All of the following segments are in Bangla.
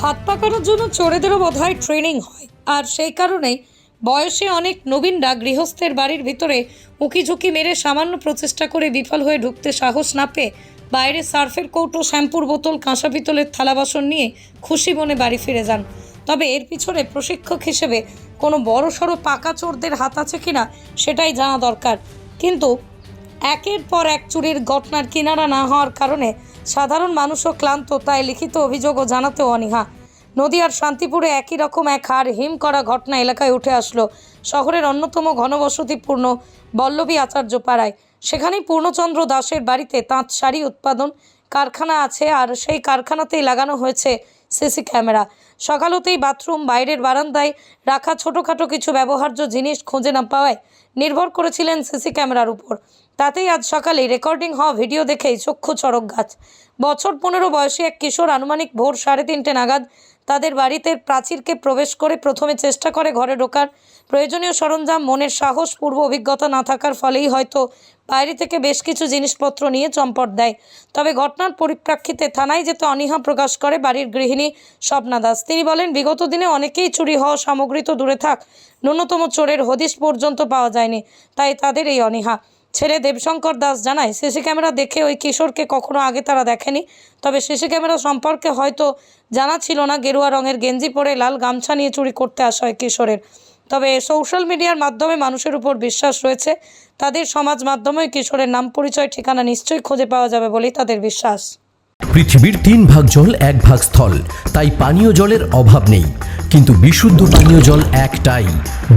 হাত পাকানোর জন্য চোরেদেরও বোধহয় ট্রেনিং হয়। আর সেই কারণেই বয়সে অনেক নবীনরা গৃহস্থের বাড়ির ভিতরে উকি ঝুঁকি মেরে সামান্য প্রচেষ্টা করে বিফল হয়ে ঢুকতে সাহস না পেয়ে বাইরে সার্ফের কৌটো, শ্যাম্পুর বোতল, কাঁসা পিতলের থালা বাসন নিয়ে খুশি মনে বাড়ি ফিরে যান। তবে এর পিছনে প্রশিক্ষক হিসেবে কোনো বড় সড়ো পাকা চোরদের হাত আছে কিনা সেটাই জানা দরকার। কিন্তু একের পর এক চুরির ঘটনার কিনারা না হওয়ার কারণে সাধারণ মানুষও ক্লান্ত, তাই লিখিত অভিযোগও জানাতেও অনীহা। নদিয়ার শান্তিপুরে একই রকম এক হার হিম করা ঘটনা এলাকায় উঠে আসলো। শহরের অন্যতম ঘনবসতিপূর্ণ বল্লভী আচার্য পাড়ায়। সেখানেই পূর্ণচন্দ্র দাসের বাড়িতে তাঁত শাড়ি উৎপাদন কারখানা আছে আর সেই কারখানাতেই লাগানো হয়েছে সিসি ক্যামেরা। সকালতেই বাথরুম, বাইরের বারান্দায় রাখা ছোটোখাটো কিছু ব্যবহার্য জিনিস খুঁজে না পাওয়ায় নির্ভর করেছিলেন সিসি ক্যামেরার উপর। তাতেই আজ সকালে রেকর্ডিং হওয়া ভিডিও দেখেই চক্ষু চড়ক গাছ। বছর পনেরো বয়সী এক কিশোর আনুমানিক ভোর সাড়ে তিনটে নাগাদ তাদের বাড়িতে প্রাচীরকে প্রবেশ করে প্রথমে চেষ্টা করে ঘরে ঢোকার প্রয়োজনীয় সরঞ্জাম, মনের সাহস, পূর্ব অভিজ্ঞতা না থাকার ফলেই হয়তো বাইরে থেকে বেশ কিছু জিনিসপত্র নিয়ে চম্পট দেয়। তবে ঘটনার পরিপ্রেক্ষিতে থানায় যেতে অনীহা প্রকাশ করে বাড়ির গৃহিণী স্বপ্না দাস। তিনি বলেন, বিগত দিনে অনেকেই চুরি হওয়া সামগ্রী তো দূরে থাক, ন্যূনতম চোরের হদিশ পর্যন্ত পাওয়া যায়নি, তাই তাদের এই অনীহা। ছেলে দেবশঙ্কর দাস জানায়, সিসি ক্যামেরা দেখে ওই কিশোরকে কখনো আগে তারা দেখেনি। তবে সিসি ক্যামেরা সম্পর্কে হয়তো জানা ছিল না। গেরুয়া রঙের গেঞ্জি পরে লাল গামছা নিয়ে চুরি করতে আসা হয় কিশোরের। তবে সোশ্যাল মিডিয়ার মাধ্যমে মানুষের উপর বিশ্বাস রয়েছে। তাদের সমাজ মাধ্যমে কিশোরের নাম, পরিচয়, ঠিকানা নিশ্চয়ই খুঁজে পাওয়া যাবে বলেই তাদের বিশ্বাস। পৃথিবীর তিন ভাগ জল এক ভাগ স্থল তাই পানীয় জলের অভাব নেই। কিন্তু বিশুদ্ধ পানীয় জল একটাই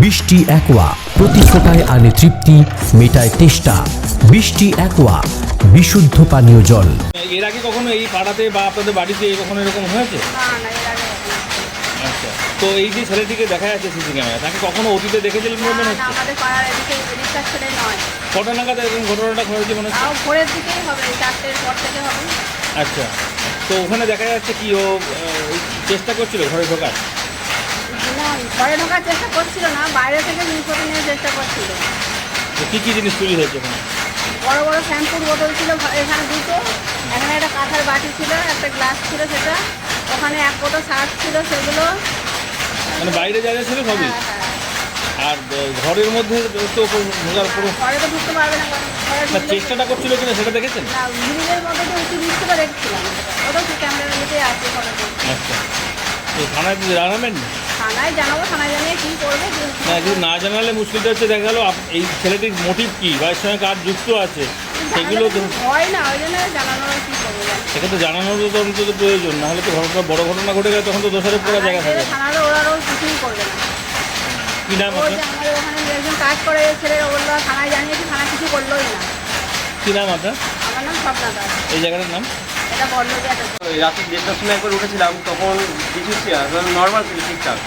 বৃষ্টি একোয়া প্রতি ফোটায় আনে তৃপ্তি মেটায় তেষ্টা। বৃষ্টি একোয়া বিশুদ্ধ পানীয় জল। এর আগে কখনো এই পাড়াতে বা আপনাদের বাড়িতে কখনো এরকম হয়েছে? না না এর আগে হয়নি। আচ্ছা তো এই যে ছেলেটিকে দেখা যাচ্ছে সিসি ক্যামেরা তাকে কখনো অতীতে দেখেছিলেন মনে হচ্ছে? আমাদের পাড়ার এদিকে এদিককার ছেলে নয়। কটা নাগাদ এরকম ঘটনাটা ঘটেছে মনে হচ্ছে? ভোরের দিকেই হবে চারটের পর থেকে হবে। আচ্ছা। তো ওখানে দেখা যাচ্ছে কি ও চেষ্টা করছিল ঘরে ঢোকার? ঘরে ঢোকার চেষ্টা করছিল না বাইরে থেকে জিনিসপত্র নিয়ে চেষ্টা করছিল। তো কী কী জিনিস চুরি হয়েছে ওখানে? বড় বড় শ্যাম্পুর বোতল ছিল এখানে দুটো। এখানে একটা কাঁথার বাটি ছিল একটা গ্লাস ছিল সেটা ওখানে এক কোটো শার্ট ছিল সেগুলো। মানে বাইরে যা ছিল সবই? হ্যাঁ। আর ঘরের মধ্যে তো কোনো ঢোকার কোনো ঘরে তো ঢুকতে পারবে না চেষ্টাটা করছিল কিনা সেটা দেখেছেন? না গ্রিলের মধ্যে যে উঁচু নিচটা রেখেছিলাম ওটা তো ক্যামেরার মধ্যে আছে আচ্ছা। তো থানায় তো জানাবেন? থানায় জানাব থানায় জানিয়ে কী করবে না যদি না জানালে মুশকিলটা হচ্ছে দেখা গেলো এই ছেলেটির মোটিভ কী বা এর সঙ্গে কার যুক্ত আছে সেগুলো তো হয় না ওই জন্য জানানোর কি করব। সেটা তো জানানোর তো অন্তত প্রয়োজন না হলে তো ঘটনা বড় ঘটনা ঘটে গেলে তখন তো দোষারোপ করার জায়গা থাকে। থানারও ওরা কিছুই করবে না। কি নাম ওই আপনার? যে আমাদের ওখানে একজন কাজ করে ছেলে ওগুলো থানায় জানিয়েছি থানা কিছু করলোই না। কি নাম আপনার? আমার নাম স্বপ্না দাস। এই জায়গাটার নাম? এটা যে রাত্রি দেড়টার সময় একবার উঠেছিলাম তখন কিছু নর্মাল ছিল ঠিকঠাক।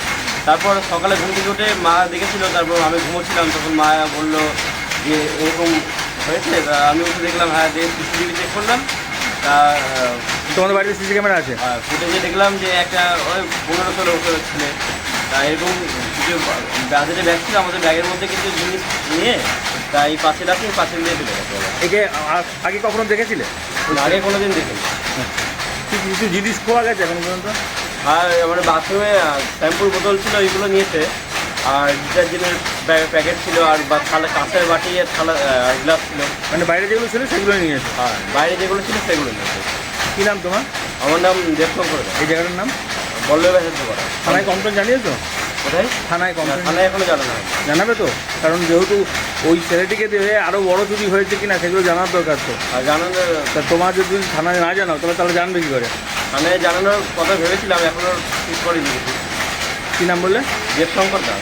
তারপর সকালে ঘুম থেকে উঠে মা দেখেছিল তারপর আমি ঘুমোচ্ছিলাম তখন মা বলল যে এরকম হয়েছে তা আমি উঠে দেখলাম হ্যাঁ দিয়ে সিসিটিভি চেক করলাম তা তোমাদের বাড়িতে সিসি ক্যামেরা আছে? ফুটেজে দেখলাম যে একটা ওই পনেরো ষোলো ছেলে। এরকম কিছু বাজেটে ব্যাগ ছিল আমাদের ব্যাগের মধ্যে কিছু জিনিস নিয়ে তাই পাশে রাখি পাশে দিয়ে চলে গেছে একে আগে কখনো দেখেছিলে? আগে কোনো দিন দেখিনি কিছু জিনিস পাওয়া গেছে এখন পর্যন্ত? আর আমার বাথরুমে শ্যাম্পুর বোতল ছিল ওইগুলো নিয়েছে। আর ডিটারজেন্টের প্যাকেট ছিল আর বা থালা কাঁচের বাটি আর থালা গ্লাস ছিল। মানে বাইরে যেগুলো ছিল সেগুলো নিয়েছে? আর বাইরে যেগুলো ছিল সেগুলো নিয়েছে। কি নাম তোমার? আমার নাম দেবশঙ্কর এই জায়গাটার নাম? বল্লভ হেসে থানায় কমপ্লেন জানিয়েছো? কোথায়? থানায় কমপ্লেন থানায় এখনও জানা না জানাবে তো? কারণ যেহেতু ওই ছেলেটিকে দিয়ে আরও বড় চুরি হয়েছে কিনা সেগুলো জানার দরকার তো। আর জানানো তা তোমার যদি থানায় না জানাও তাহলে তাহলে জানবে কী করে? থানায় জানানোর কথা ভেবেছিলাম এখনও ঠিক করে দিয়েছি কী নাম বললে? দেবশঙ্কর দাস।